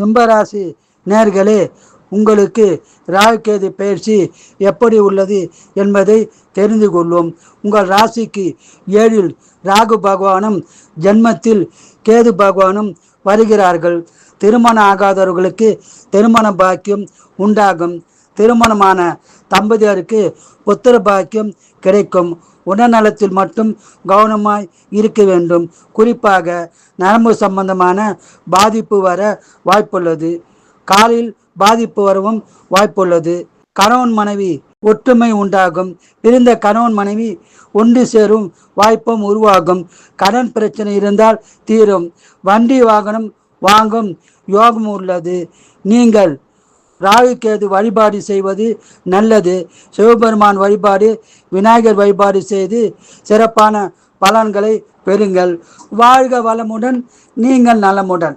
சிம்மராசி நேர்களே உங்களுக்கு ராகுகேது பயிற்சி எப்படி உள்ளது என்பதை தெரிந்து கொள்வோம். உங்கள் ராசிக்கு ஏழில் ராகு பகவானும் ஜென்மத்தில் கேது பகவானும் வருகிறார்கள். திருமணம் ஆகாதவர்களுக்கு திருமண பாக்கியம் உண்டாகும். திருமணமான தம்பதியருக்கு புத்திர பாக்கியம் கிடைக்கும். உடல்நலத்தில் மட்டும் கவனமாய் இருக்க வேண்டும். குறிப்பாக நரம்பு சம்பந்தமான பாதிப்பு வர வாய்ப்புள்ளது. காலில் பாதிப்பு வரவும் வாய்ப்புள்ளது. கணவன் மனைவி ஒற்றுமை உண்டாகும். பிரிந்த கணவன் மனைவி ஒன்று சேரும் வாய்ப்பும் உருவாகும். கடன் பிரச்சனை இருந்தால் தீரும். வண்டி வாகனம் வாங்கும் யோகம் உள்ளது. நீங்கள் ராகு கேது வழிபாடு செய்வது நல்லது. சிவபெருமான் வழிபாடு விநாயகர் வழிபாடு செய்து சிறப்பான பலன்களை பெறுங்கள். வாழ்க வளமுடன் நீங்கள் நலமுடன்.